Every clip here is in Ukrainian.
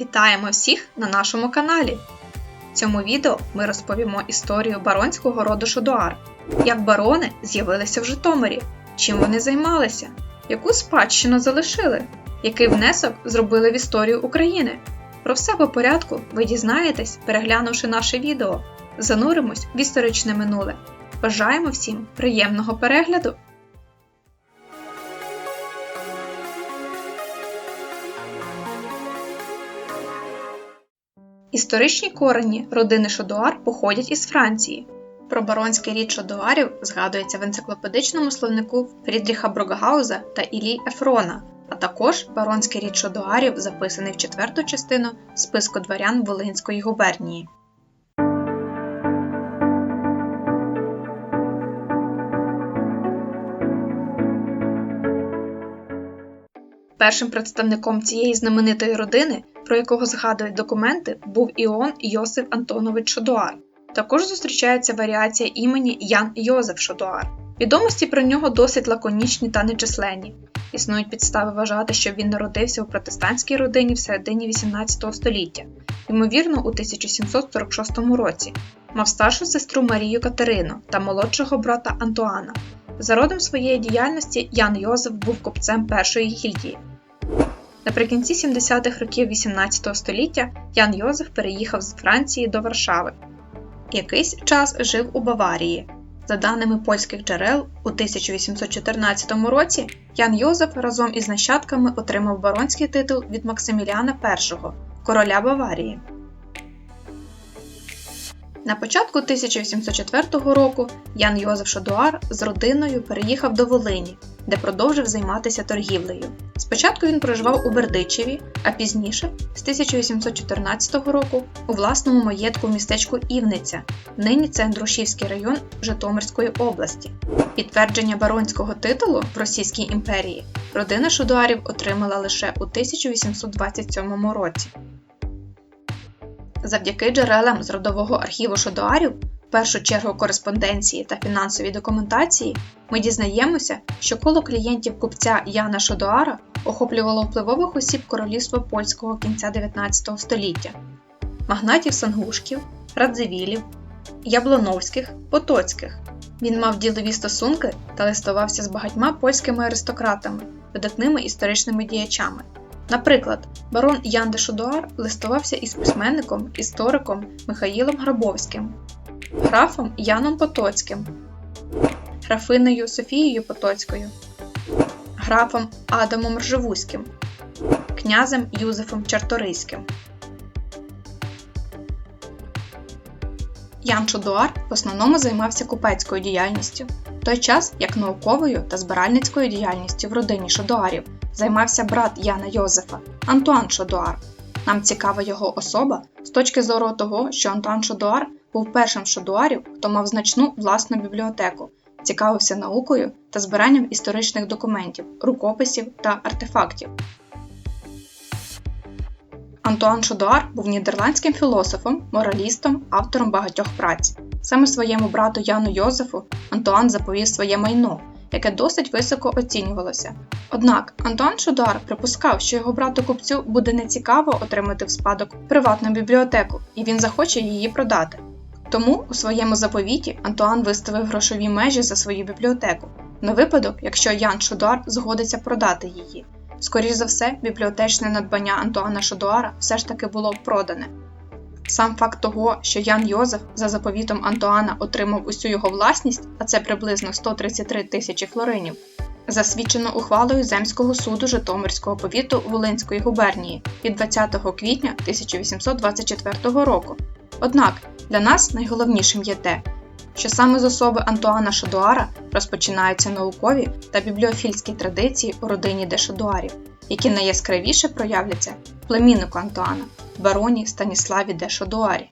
Вітаємо всіх на нашому каналі! В цьому відео ми розповімо історію баронського роду Шодуар, як барони з'явилися в Житомирі, чим вони займалися, яку спадщину залишили, який внесок зробили в історію України. Про все по порядку ви дізнаєтесь, переглянувши наше відео. Зануримось в історичне минуле. Бажаємо всім приємного перегляду! Історичні корені родини Шодуар походять із Франції. Про баронський рід Шодуарів згадується в енциклопедичному словнику Фрідріха Брокгауза та Іллі Ефрона, а також баронський рід Шодуарів записаний в четверту частину списку дворян Волинської губернії. Першим представником цієї знаменитої родини, про якого згадують документи, був Іон Йосиф Антонович Шодуар. Також зустрічається варіація імені Ян Йозеф Шодуар. Відомості про нього досить лаконічні та нечисленні. Існують підстави вважати, що він народився у протестантській родині в середині 18 століття, ймовірно, у 1746 році. Мав старшу сестру Марію Катерину та молодшого брата Антуана. За родом своєї діяльності Ян Йозеф був купцем першої гільдії. Наприкінці 70-х років 18 століття Ян Йозеф переїхав з Франції до Варшави. Якийсь час жив у Баварії. За даними польських джерел, у 1814 році Ян Йозеф разом із нащадками отримав баронський титул від Максиміліана І, короля Баварії. На початку 1804 року Ян Йозеф Шодуар з родиною переїхав до Волині, де продовжив займатися торгівлею. Спочатку він проживав у Бердичеві, а пізніше, з 1814 року, у власному маєтку містечку Івниця, нині це Андрушівський район Житомирської області. Підтвердження баронського титулу в Російській імперії родина Шодуарів отримала лише у 1827 році. Завдяки джерелам з родового архіву Шодуарів, першу чергу кореспонденції та фінансовій документації, ми дізнаємося, що коло клієнтів купця Яна Шодуара охоплювало впливових осіб королівства польського кінця 19 століття, магнатів Сангушків, Радзивілів, Яблоновських, Потоцьких. Він мав ділові стосунки та листувався з багатьма польськими аристократами, видатними історичними діячами. Наприклад, барон Ян де Шудуар листувався із письменником, істориком Михаїлом Грабовським, графом Яном Потоцьким, графинею Софією Потоцькою, графом Адамом Ржевузьким, князем Юзефом Чарторийським. Ян Чудуар в основному займався купецькою діяльністю, в той час як науковою та збиральницькою діяльністю в родині Шодуарів займався брат Яна Йозефа Антуан Шодуар. Нам цікава його особа з точки зору того, що Антуан Шодуар був першим шодуарів, хто мав значну власну бібліотеку, цікавився наукою та збиранням історичних документів, рукописів та артефактів. Антуан Шодуар був нідерландським філософом, моралістом, автором багатьох праць. Саме своєму брату Яну Йозефу Антуан заповів своє майно, яке досить високо оцінювалося. Однак Антуан Шудар припускав, що його брату купцю буде нецікаво отримати в спадок приватну бібліотеку, і він захоче її продати. Тому у своєму заповіті Антуан виставив грошові межі за свою бібліотеку на випадок, якщо Ян Шудар згодиться продати її. Скоріше за все, бібліотечне надбання Антуана Шодуара все ж таки було продане. Сам факт того, що Ян Йозеф за заповітом Антуана отримав усю його власність, а це приблизно 133 тисячі флоринів, засвідчено ухвалою Земського суду Житомирського повіту Волинської губернії від 20 квітня 1824 року. Однак для нас найголовнішим є те, що саме з особи Антуана Шадуара розпочинаються наукові та бібліофільські традиції у родині де Шадуарів, які найяскравіше проявляться в племіннику Антуана, бароні Станіславі де Шадуарі.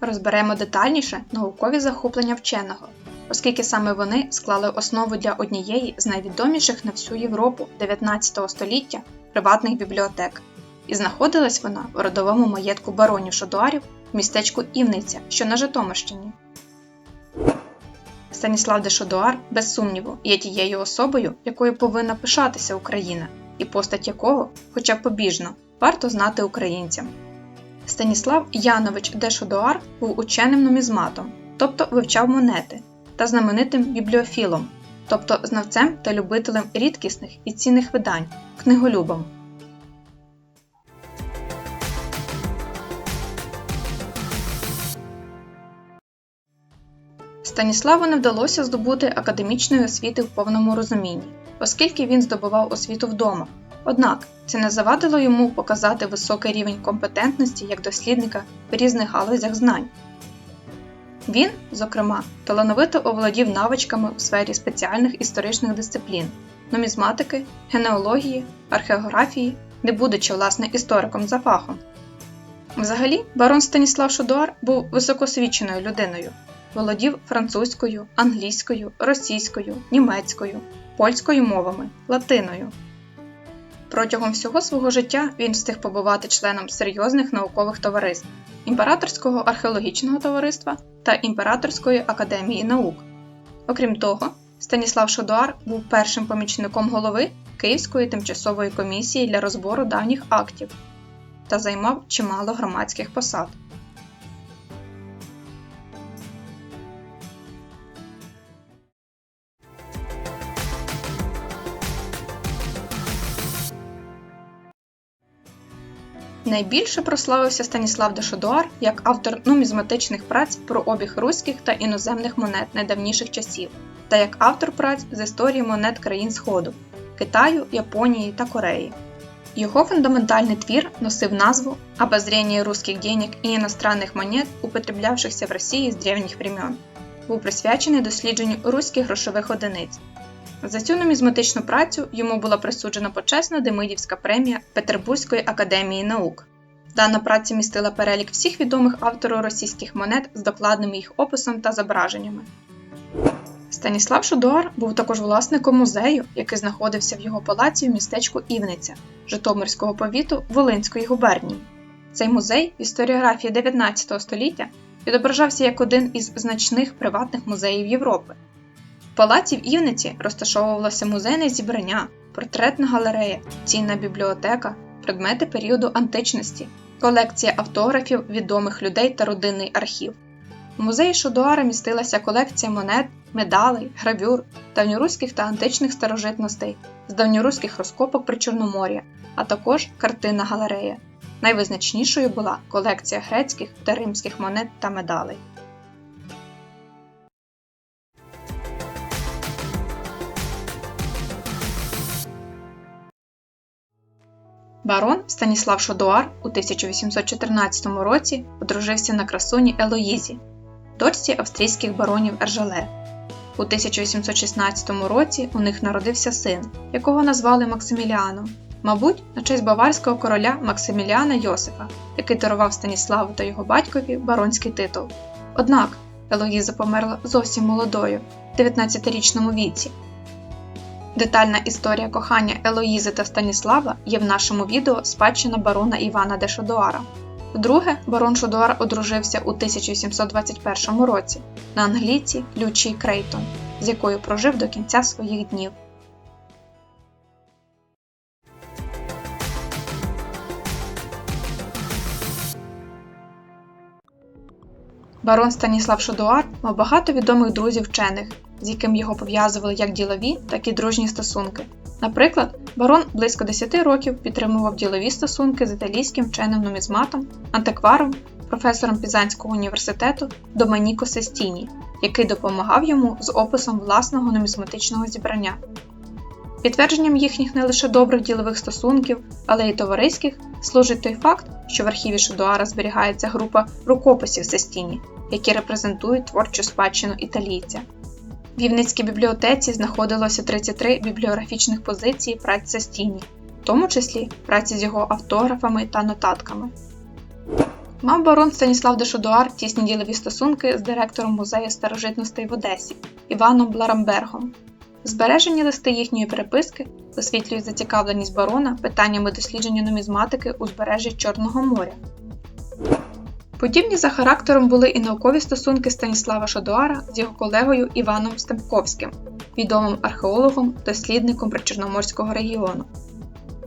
Розберемо детальніше наукові захоплення вченого, оскільки саме вони склали основу для однієї з найвідоміших на всю Європу 19 століття приватних бібліотек, і знаходилась вона в родовому маєтку баронів Шодуарів в містечку Івниця, що на Житомирщині. Станіслав де Шодуар, без сумніву, є тією особою, якою повинна пишатися Україна, і постать якого, хоча б побіжно, варто знати українцям. Станіслав Янович де Шодуар був ученим нумізматом, тобто вивчав монети, та знаменитим бібліофілом, тобто знавцем та любителем рідкісних і цінних видань, книголюбом. Станіславу не вдалося здобути академічної освіти в повному розумінні, оскільки він здобував освіту вдома. Однак це не завадило йому показати високий рівень компетентності як дослідника в різних галузях знань. Він, зокрема, талановито оволодів навичками у сфері спеціальних історичних дисциплін нумізматики, генеалогії, археографії, не будучи власне істориком за фахом. Взагалі, барон Станіслав Шудуар був високосвіченою людиною, володів французькою, англійською, російською, німецькою, польською мовами, латиною. Протягом всього свого життя він встиг побувати членом серйозних наукових товариств Імператорського археологічного товариства та Імператорської академії наук. Окрім того, Станіслав Шодуар був першим помічником голови Київської тимчасової комісії для розбору давніх актів та займав чимало громадських посад. Найбільше прославився Станіслав де Шодуар як автор нумізматичних праць про обіг руських та іноземних монет найдавніших часів, та як автор праць з історії монет країн Сходу Китаю, Японії та Кореї. Його фундаментальний твір носив назву «Обозрение русских денег и иностранных монет, употреблявшихся в Росії з древніх времен. Був присвячений дослідженню руських грошових одиниць. За цю нумізматичну працю йому була присуджена почесна Демидівська премія Петербурзької академії наук. Дана праця містила перелік всіх відомих авторів російських монет з докладним їх описом та зображеннями. Станіслав Шудуар був також власником музею, який знаходився в його палаці в містечку Івниця Житомирського повіту Волинської губернії. Цей музей в історіографії 19 століття відображався як один із значних приватних музеїв Європи. В палаці в Івниці розташовувалося музейне зібрання, портретна галерея, цінна бібліотека, предмети періоду античності, колекція автографів відомих людей та родинний архів. У музеї Шодуара містилася колекція монет, медалей, гравюр, давньоруських та античних старожитностей, з давньоруських розкопок при Чорномор'я, а також картинна галерея. Найвизначнішою була колекція грецьких та римських монет та медалей. Барон Станіслав Шодуар у 1814 році одружився на красуні Елоїзі, дочці австрійських баронів Ержале. У 1816 році у них народився син, якого назвали Максиміліаном, мабуть, на честь баварського короля Максиміліана Йосифа, який дарував Станіславу та його батькові баронський титул. Однак Елоїза померла зовсім молодою, в 19-річному віці. Детальна історія кохання Елоїзи та Станіслава є в нашому відео Спадщина барона Івана де Шодуара. Вдруге, барон Шодуар одружився у 1721 році на англійці Лючій Крейтон, з якою прожив до кінця своїх днів. Барон Станіслав Шодуар мав багато відомих друзів вчених, з яким його пов'язували як ділові, так і дружні стосунки. Наприклад, барон близько 10 років підтримував ділові стосунки з італійським вченим нумізматом, антикваром, професором Пізанського університету Доменіко Сестіні, який допомагав йому з описом власного нумізматичного зібрання. Підтвердженням їхніх не лише добрих ділових стосунків, але й товариських служить той факт, що в архіві Шедуара зберігається група рукописів Сестіні, які репрезентують творчу спадщину італійця. В Вівницькій бібліотеці знаходилося 33 бібліографічних позицій праць Сестіні, в тому числі праці з його автографами та нотатками. Мав барон Станіслав де Шодуар тісні ділові стосунки з директором музею старожитностей в Одесі Іваном Бларамбергом. Збережені листи їхньої переписки висвітлюють зацікавленість барона питаннями дослідження нумізматики у збережжі Чорного моря. Подібні за характером були і наукові стосунки Станіслава Шадуара з його колегою Іваном Стемпковським, відомим археологом, дослідником причорноморського регіону.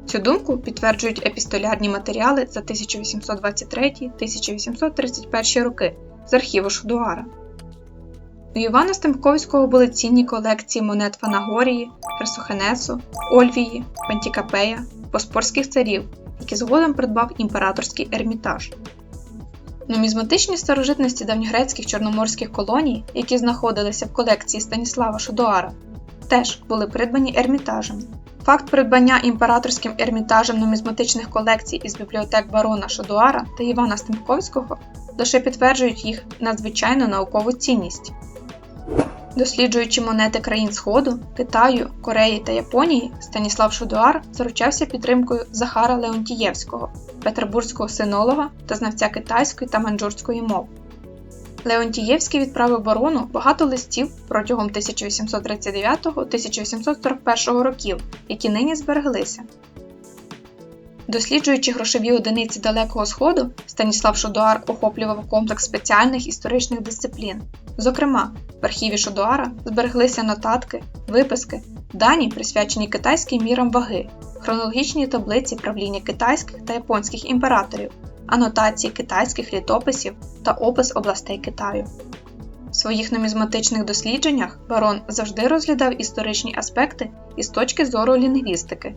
Цю думку підтверджують епістолярні матеріали за 1823-1831 роки з архіву Шадуара. У Івана Стемпковського були цінні колекції монет Фанагорії, Херсохенесу, Ольвії, Пантікапея, Боспорських царів, які згодом придбав імператорський ермітаж. Нумізматичні старожитності давньогрецьких чорноморських колоній, які знаходилися в колекції Станіслава Шодуара, теж були придбані ермітажем. Факт придбання імператорським ермітажем нумізматичних колекцій із бібліотек барона Шодуара та Івана Стемковського лише підтверджують їх надзвичайну наукову цінність. Досліджуючи монети країн Сходу, Китаю, Кореї та Японії, Станіслав Шудуар заручався підтримкою Захара Леонтієвського, петербурзького синолога та знавця китайської та манджурської мов. Леонтієвський відправив барону багато листів протягом 1839-1841 років, які нині збереглися. Досліджуючи грошові одиниці Далекого Сходу, Станіслав Шодуар охоплював комплекс спеціальних історичних дисциплін. Зокрема, в архіві Шодуара збереглися нотатки, виписки, дані, присвячені китайським мірам ваги, хронологічні таблиці правління китайських та японських імператорів, анотації китайських літописів та опис областей Китаю. В своїх нумізматичних дослідженнях барон завжди розглядав історичні аспекти із точки зору лінгвістики,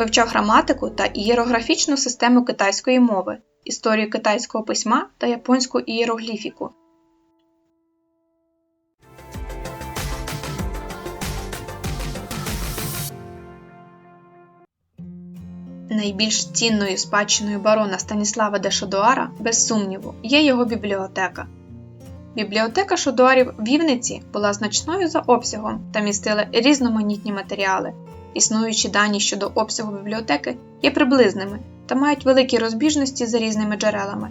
вивчав граматику та ієрографічну систему китайської мови, історію китайського письма та японську ієрогліфіку. Найбільш цінною спадщиною барона Станіслава де Шодуара, без сумніву, є його бібліотека. Бібліотека Шодуарів в Вівниці була значною за обсягом та містила різноманітні матеріали. Існуючі дані щодо обсягу бібліотеки є приблизними та мають великі розбіжності за різними джерелами.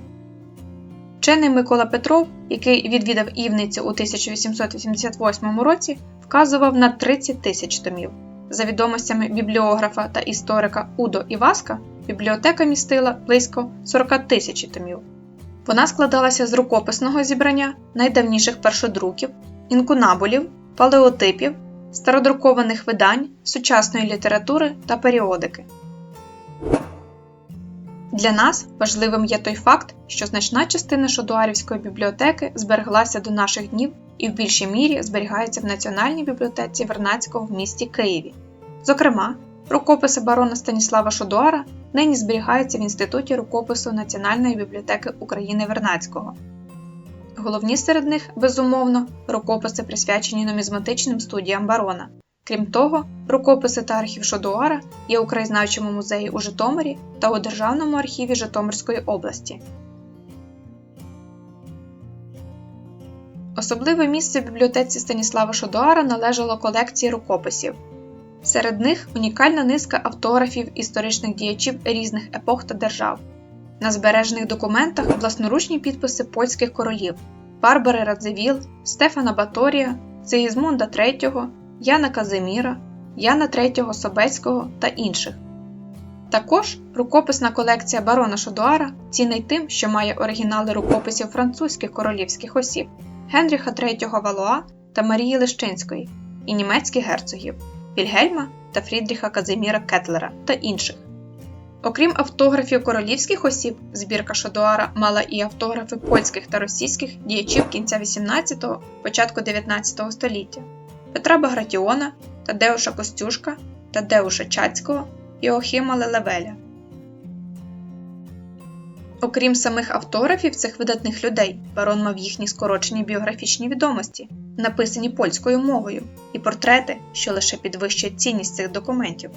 Вчений Микола Петров, який відвідав Івницю у 1888 році, вказував на 30 тисяч томів. За відомостями бібліографа та історика Удо Іваска, бібліотека містила близько 40 тисяч томів. Вона складалася з рукописного зібрання найдавніших першодруків, інкунабулів, палеотипів, стародрукованих видань, сучасної літератури та періодики. Для нас важливим є той факт, що значна частина Шодуарівської бібліотеки збереглася до наших днів і в більшій мірі зберігається в Національній бібліотеці Вернацького в місті Києві. Зокрема, рукописи барона Станіслава Шодуара нині зберігаються в Інституті рукопису Національної бібліотеки України Вернацького. Головні серед них, безумовно, рукописи присвячені нумізматичним студіям барона. Крім того, рукописи та архів Шодуара є у краєзнавчому музеї у Житомирі та у Державному архіві Житомирської області. Особливе місце в бібліотеці Станіслава Шодуара належало колекції рукописів. Серед них унікальна низка автографів історичних діячів різних епох та держав. На збережених документах власноручні підписи польських королів Барбари Радзивіл, Стефана Баторія, Сигізмунда III, Яна Казиміра, Яна III Собецького та інших. Також рукописна колекція барона Шодуара цінний тим, що має оригінали рукописів французьких королівських осіб Генріха III Валуа та Марії Лещинської і німецьких герцогів Вільгельма та Фрідріха Казиміра Кетлера та інших. Окрім автографів королівських осіб, збірка Шодуара мала і автографи польських та російських діячів кінця 18-го, початку 19 століття Петра Багратіона, Тадеуша Костюшка, Тадеуша Чацького, Іохима Лелевеля. Окрім самих автографів цих видатних людей, барон мав їхні скорочені біографічні відомості, написані польською мовою, і портрети, що лише підвищують цінність цих документів.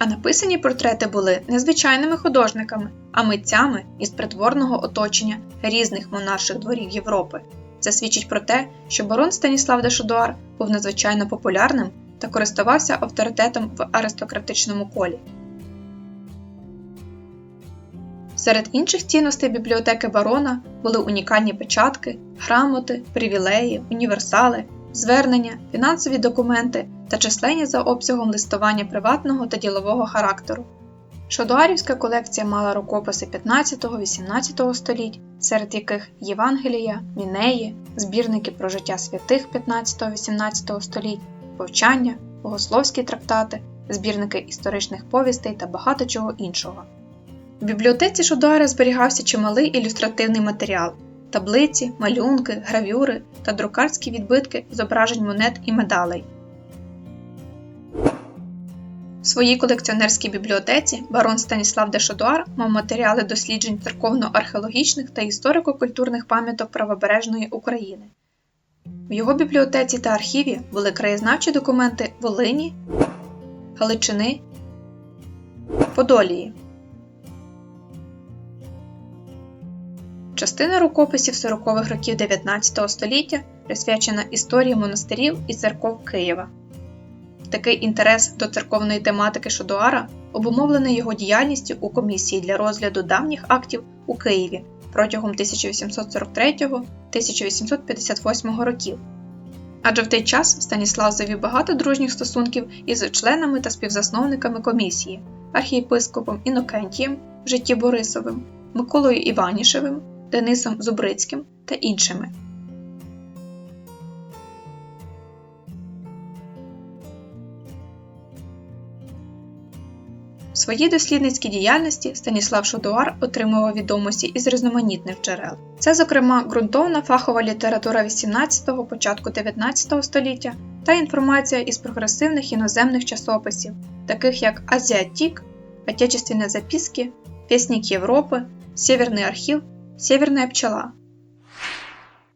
А написані портрети були не звичайними художниками, а митцями із притворного оточення різних монарших дворів Європи. Це свідчить про те, що барон Станіслав де Шудуар був надзвичайно популярним та користувався авторитетом в аристократичному колі. Серед інших цінностей бібліотеки барона були унікальні печатки, грамоти, привілеї, універсали, звернення, фінансові документи та численні за обсягом листування приватного та ділового характеру. Шодуарівська колекція мала рукописи 15-18 століть, серед яких Євангелія, Мінеї, збірники про життя святих 15-18 століть, повчання, богословські трактати, збірники історичних повістей та багато чого іншого. В бібліотеці Шодуара зберігався чималий ілюстративний матеріал, таблиці, малюнки, гравюри та друкарські відбитки зображень монет і медалей. В своїй колекціонерській бібліотеці барон Станіслав де Шодуар мав матеріали досліджень церковно-археологічних та історико-культурних пам'яток правобережної України. В його бібліотеці та архіві були краєзнавчі документи Волині, Галичини, Подолії. Частина рукописів 40-х років 19 століття присвячена історії монастирів і церков Києва. Такий інтерес до церковної тематики Шодуара обумовлений його діяльністю у комісії для розгляду давніх актів у Києві протягом 1843-1858 років. Адже в той час Станіслав завів багато дружніх стосунків із членами та співзасновниками комісії, архієпископом Інокентієм в житті Борисовим, Миколою Іванішевим, Денисом Зубрицьким та іншими. В своїй дослідницькій діяльності Станіслав Шодуар отримував відомості із різноманітних джерел. Це, зокрема, ґрунтовна фахова література 18-го, початку 19 століття та інформація із прогресивних іноземних часописів, таких як Азіатік, Отечественні записки, Вестник Європи, Сєвєрний архів, Сєвєрна пчела.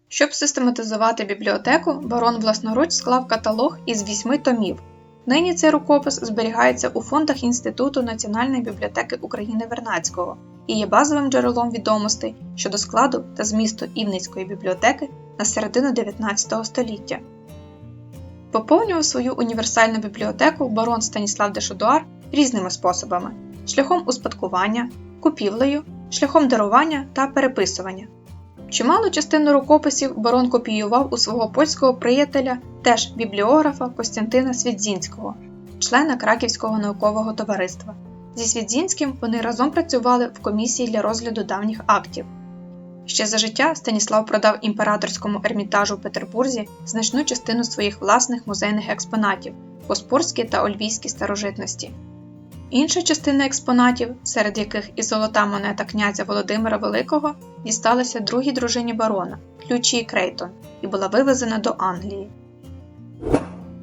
Щоб систематизувати бібліотеку, барон власноруч склав каталог із вісьми томів. Нині цей рукопис зберігається у фондах Інституту Національної бібліотеки України Вернацького і є базовим джерелом відомостей щодо складу та змісту Івницької бібліотеки на середину 19 століття. Поповнював свою універсальну бібліотеку барон Станіслав де Шодуар різними способами шляхом успадкування, купівлею, шляхом дарування та переписування. Чималу частину рукописів барон копіював у свого польського приятеля, теж бібліографа Костянтина Свідзінського, члена Краківського наукового товариства. Зі Свідзінським вони разом працювали в комісії для розгляду давніх актів. Ще за життя Станіслав продав імператорському ермітажу в Петербурзі значну частину своїх власних музейних експонатів боспорські та ольвійські старожитності. Інша частина експонатів, серед яких і золота монета князя Володимира Великого, дісталася другій дружині барона Ключії Крейтон і була вивезена до Англії.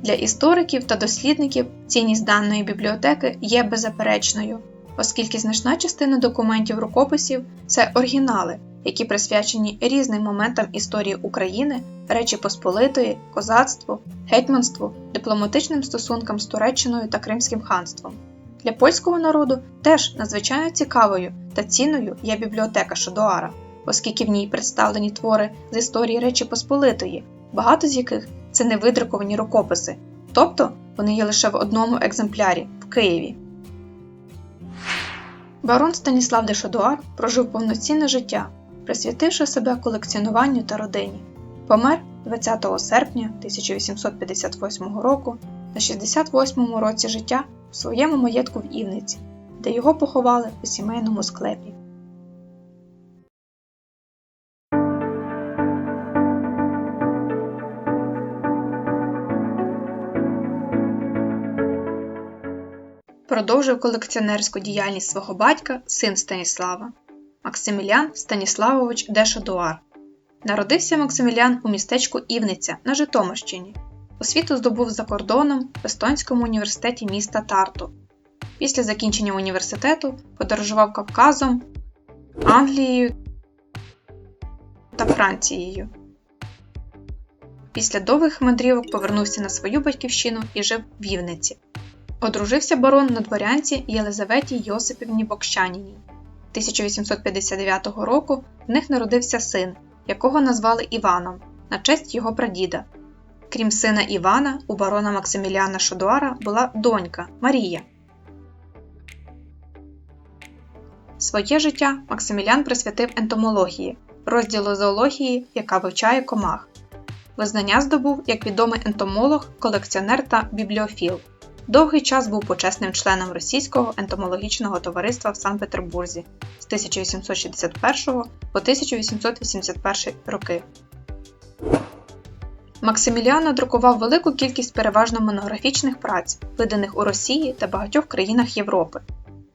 Для істориків та дослідників цінність даної бібліотеки є беззаперечною, оскільки значна частина документів рукописів це оригінали, які присвячені різним моментам історії України, Речі Посполитої, козацтву, гетьманству, дипломатичним стосункам з Туреччиною та Кримським ханством. Для польського народу теж надзвичайно цікавою та цінною є бібліотека Шодуара, оскільки в ній представлені твори з історії Речі Посполитої, багато з яких це невидруковані рукописи, тобто вони є лише в одному екземплярі в Києві. Барон Станіслав де Шодуар прожив повноцінне життя, присвятивши себе колекціонуванню та родині. Помер 20 серпня 1858 року на 68-му році життя у своєму маєтку в Івниці, де його поховали у сімейному склепі. Продовжив колекціонерську діяльність свого батька син Станіслава Максимілян Станіславович Дешодуар. Народився Максимілян у містечку Івниця на Житомирщині. Освіту здобув за кордоном в Естонському університеті міста Тарту. Після закінчення університету подорожував Кавказом, Англією та Францією. Після довгих мандрівок повернувся на свою батьківщину і жив в Вівниці. Одружився барон на дворянці Єлизаветі Йосипівні Бокщаніній. 1859 року в них народився син, якого назвали Іваном на честь його прадіда. Крім сина Івана, у барона Максиміліана Шодуара була донька Марія. Своє життя Максимілян присвятив ентомології, розділу зоології, яка вивчає комах. Визнання здобув як відомий ентомолог, колекціонер та бібліофіл. Довгий час був почесним членом Російського ентомологічного товариства в Санкт-Петербурзі з 1861 по 1881 роки. Максиміліан надрукував велику кількість переважно монографічних праць, виданих у Росії та багатьох країнах Європи.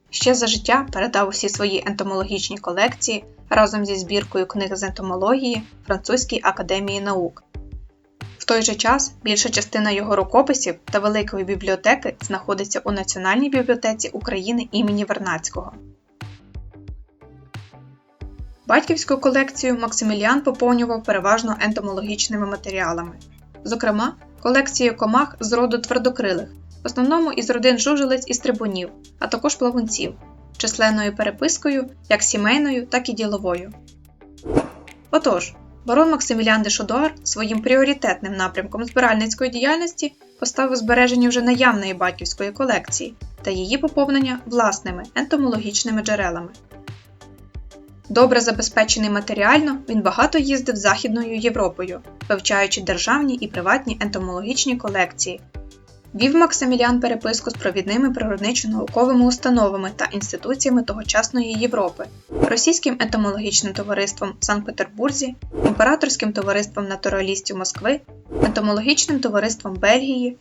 Ще за життя передав усі свої ентомологічні колекції разом зі збіркою книг з ентомології Французькій академії наук. В той же час більша частина його рукописів та великої бібліотеки знаходиться у Національній бібліотеці України імені Вернацького. Батьківську колекцію Максиміліан поповнював переважно ентомологічними матеріалами, зокрема, колекцією комах з роду твердокрилих, в основному із родин жужелиць і стрибунів, а також плавунців, численною перепискою як сімейною, так і діловою. Отож, барон Максиміліан де Шодуар своїм пріоритетним напрямком збиральницької діяльності поставив збереження вже наявної батьківської колекції та її поповнення власними ентомологічними джерелами. Добре забезпечений матеріально, він багато їздив Західною Європою, вивчаючи державні і приватні ентомологічні колекції. Вів Максиміліан переписку з провідними природничо-науковими установами та інституціями тогочасної Європи, Російським ентомологічним товариством в Санкт-Петербурзі, Імператорським товариством натуралістів Москви, Ентомологічним товариством Бельгії,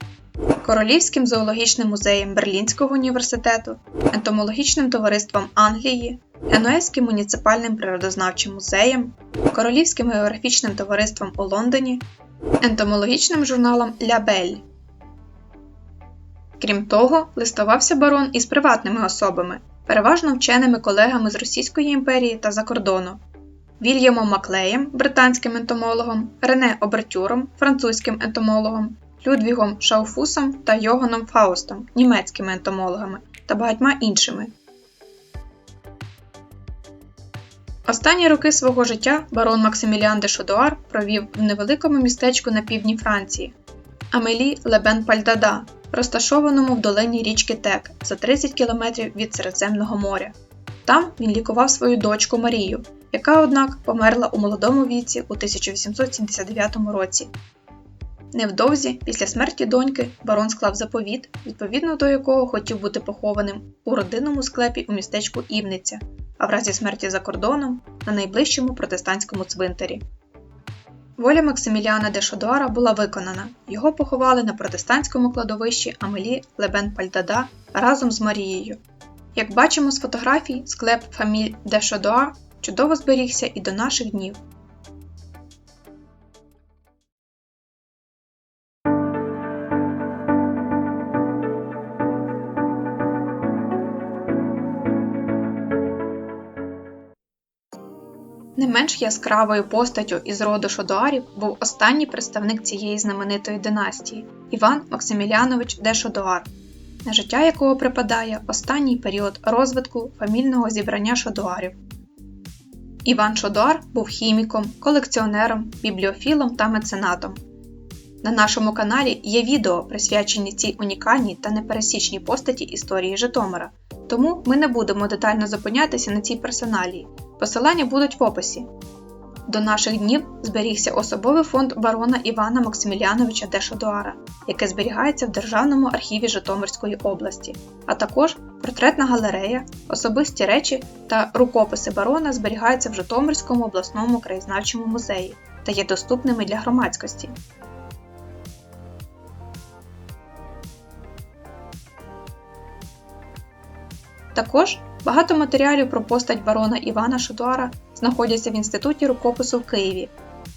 Королівським зоологічним музеєм Берлінського університету, Ентомологічним товариством Англії, Генуезьким муніципальним природознавчим музеєм, Королівським географічним товариством у Лондоні, ентомологічним журналом Ля Бель. Крім того, листувався барон із приватними особами, переважно вченими колегами з Російської імперії та за кордону, Вільямом Маклеєм, британським ентомологом, Рене Обертюром, французьким ентомологом, Людвігом Шауфусом та Йоганом Фаустом, німецькими ентомологами та багатьма іншими. Останні роки свого життя барон Максиміліан де Шодуар провів в невеликому містечку на півдні Франції Амелі Лебен Пальдада, розташованому в долині річки Тек за 30 кілометрів від Середземного моря. Там він лікував свою дочку Марію, яка, однак, померла у молодому віці у 1879 році. Невдовзі, після смерті доньки, барон склав заповіт, відповідно до якого хотів бути похованим у родинному склепі у містечку Івниця, а в разі смерті за кордоном на найближчому протестантському цвинтарі. Воля Максиміліана де Шодуара була виконана, його поховали на протестантському кладовищі Амелі Лебен Пальдада разом з Марією. Як бачимо з фотографій, склеп фаміль де Шодуар чудово зберігся і до наших днів. Не менш яскравою постаттю із роду Шодуарів був останній представник цієї знаменитої династії Іван Максиміліанович де Шодуар, на життя якого припадає останній період розвитку фамільного зібрання Шодуарів. Іван Шодуар був хіміком, колекціонером, бібліофілом та меценатом. На нашому каналі є відео, присвячені цій унікальній та непересічній постаті історії Житомира, тому ми не будемо детально зупинятися на цій персоналії. Посилання будуть в описі. До наших днів зберігся особовий фонд барона Івана Максиміліановича де Шодуара, який зберігається в Державному архіві Житомирської області, а також портретна галерея, особисті речі та рукописи барона зберігаються в Житомирському обласному краєзнавчому музеї та є доступними для громадськості. Також багато матеріалів про постать барона Івана Шодуара знаходяться в Інституті рукопису в Києві.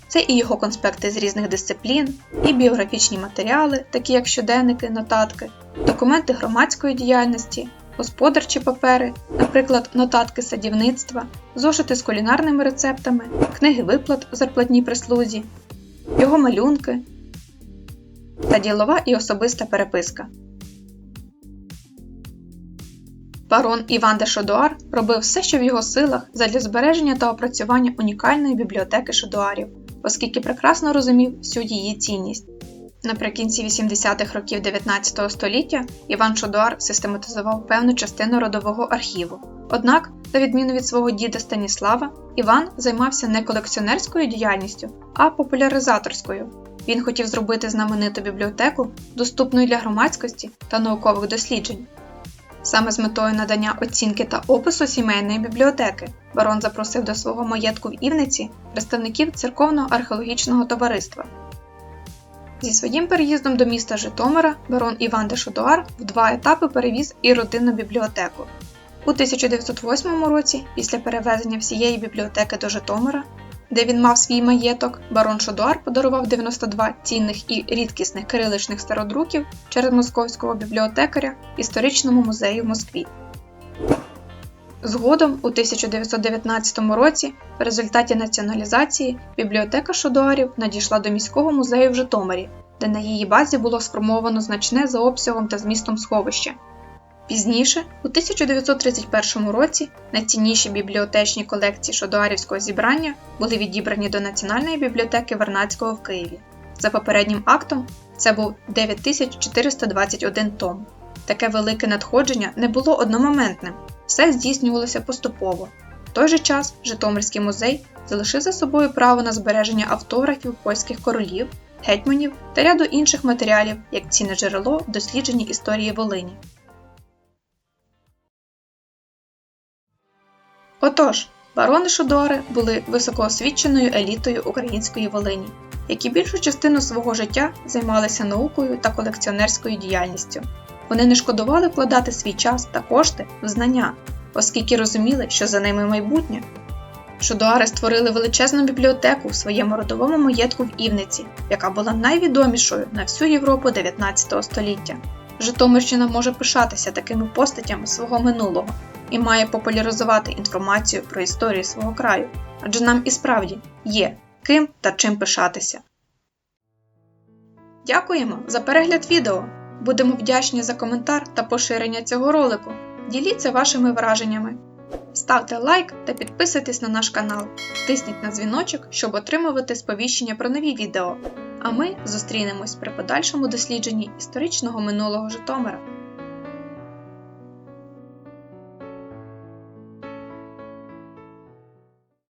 Це і його конспекти з різних дисциплін, і біографічні матеріали, такі як щоденники, нотатки, документи громадської діяльності, господарчі папери, наприклад, нотатки садівництва, зошити з кулінарними рецептами, книги виплат в зарплатній прислузі, його малюнки та ділова і особиста переписка. Барон Іван де Шодуар робив все, що в його силах задля збереження та опрацювання унікальної бібліотеки шодуарів, оскільки прекрасно розумів всю її цінність. Наприкінці 80-х років 19 століття Іван Шодуар систематизував певну частину родового архіву. Однак, на відміну від свого діда Станіслава, Іван займався не колекціонерською діяльністю, а популяризаторською. Він хотів зробити знамениту бібліотеку доступною для громадськості та наукових досліджень. Саме з метою надання оцінки та опису сімейної бібліотеки барон запросив до свого маєтку в Івниці представників церковного археологічного товариства. Зі своїм переїздом до міста Житомира барон Іван де Шодуар в два етапи перевіз і родинну бібліотеку. У 1908 році, після перевезення всієї бібліотеки до Житомира, де він мав свій маєток, барон Шодуар подарував 92 цінних і рідкісних кириличних стародруків через московського бібліотекаря історичному музею в Москві. Згодом, у 1919 році, в результаті націоналізації, бібліотека Шодуарів надійшла до міського музею в Житомирі, де на її базі було сформовано значне за обсягом та змістом сховище. Пізніше, у 1931 році, найцінніші бібліотечні колекції Шодуарівського зібрання були відібрані до Національної бібліотеки Вернадського в Києві. За попереднім актом це був 9421 том. Таке велике надходження не було одномоментним, все здійснювалося поступово. В той же час Житомирський музей залишив за собою право на збереження автографів польських королів, гетьманів та ряду інших матеріалів як цінне джерело в дослідженні історії Волині. Отож, барони Шодори були високоосвіченою елітою української Волині, які більшу частину свого життя займалися наукою та колекціонерською діяльністю. Вони не шкодували вкладати свій час та кошти в знання, оскільки розуміли, що за ними майбутнє. Шодуари створили величезну бібліотеку у своєму родовому маєтку в Івниці, яка була найвідомішою на всю Європу 19 століття. Житомирщина може пишатися такими постатями свого минулого і має популяризувати інформацію про історію свого краю, адже нам і справді є ким та чим пишатися. Дякуємо за перегляд відео! Будемо вдячні за коментар та поширення цього ролику. Діліться вашими враженнями. Ставте лайк та підписуйтесь на наш канал. Тисніть на дзвіночок, щоб отримувати сповіщення про нові відео. А ми зустрінемось при подальшому дослідженні історичного минулого Житомира.